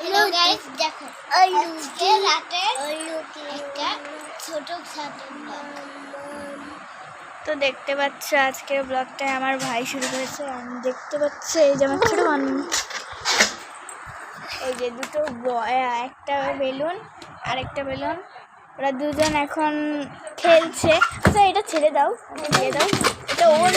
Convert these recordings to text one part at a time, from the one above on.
Hello guys দেখো আজকে রাতের একটা ছোট তো দেখতে পাচ্ছ আজকে ব্লগটা আমার ভাই শুরু করেছে। আমি দেখতে পাচ্ছি এই যে আমার ছোট এই যে দুটো একটা বেলুন আর একটা বেলুন। ওরা দুজন এখন খেলছে। আচ্ছা এটা ছেড়ে দাও। দিয়ে দাও। এটা ওর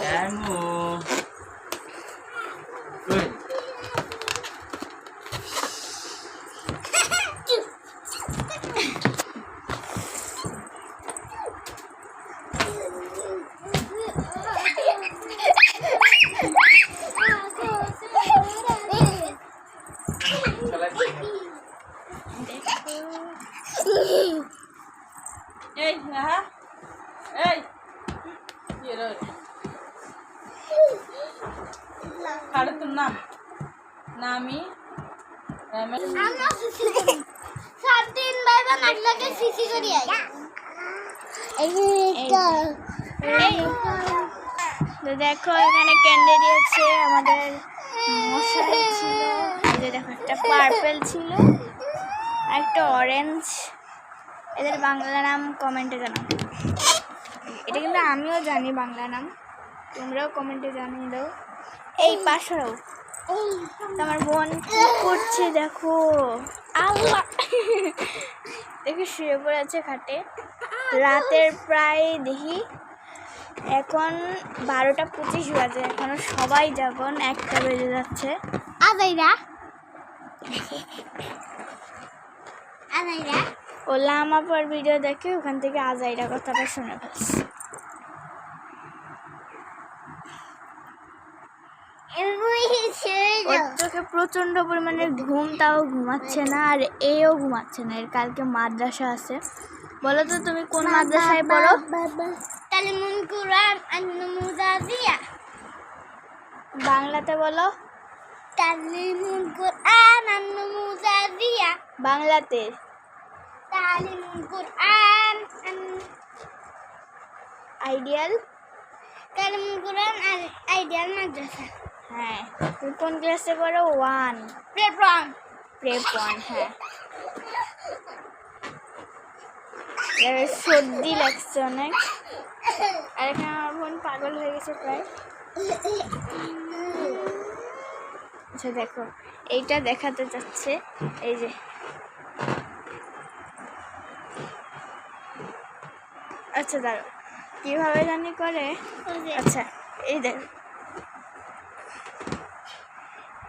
Cano. Oi. Thank. এই কি রে কাড়ে তোর নাম নামি রামে আমরা সিসি করি সাত দিন বাইবা নাটলাকে করি এই এই দেখো, এখানে ক্যান্ডে দিয়েছে আমাদের মশাই ছিল। দেখো, একটা পার্পেল ছিল একটা অরেঞ্জ এদের বাংলা নাম কমেন্টে জানাও। এটা কিন্তু আমিও জানি বাংলা নাম। তোমরাও কমেন্টে জানিয়ে দাও। এই পাশেও তো আমার বোন করছে দেখো? আল্লাহ। দেখো শুয়ে পড়ে আছে খাটে। রাতের প্রায় দেখি এখন বারোটা পঁচিশ বাজে। এখনও সবাই যখন একটা বেজে যাচ্ছে। আদাইরা আদাইরা ওলা আমার পর ভিডিও দেখে ওখান থেকে আজ আজাইরা কথাটা শুনে ফেলছি। চোখে প্রচণ্ড পরিমাণে ঘুম তাও ঘুমাচ্ছে না আর এও ঘুমাচ্ছে না। এর কালকে মাদ্রাসা আছে। বলো তো তুমি কোন মাদ্রাসায় পড়ো? বাংলাতে বলো। বাংলাতে। কুরআন আন- আইডিয়াল তালিমুন কুরআন আর আইডিয়াল মাদ্রাসা হ্যাঁ। তুমি কোন ক্লাসে পড়ো? ওয়ান প্রেপ্রম প্রেপ ওয়ান হ্যাঁ। সর্দি লাগছে অনেক। আর এখানে আমার বোন পাগল হয়ে গেছে প্রায়। আচ্ছা দেখো। এইটা দেখাতে চাচ্ছে। এই যে আচ্ছা দাঁড়ো কীভাবে জানি করে? আচ্ছা এই দেখ।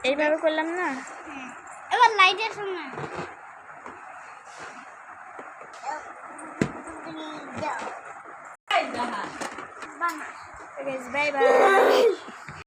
এইভাবে করলাম না? এবার লাইটের সামনে বাই বাই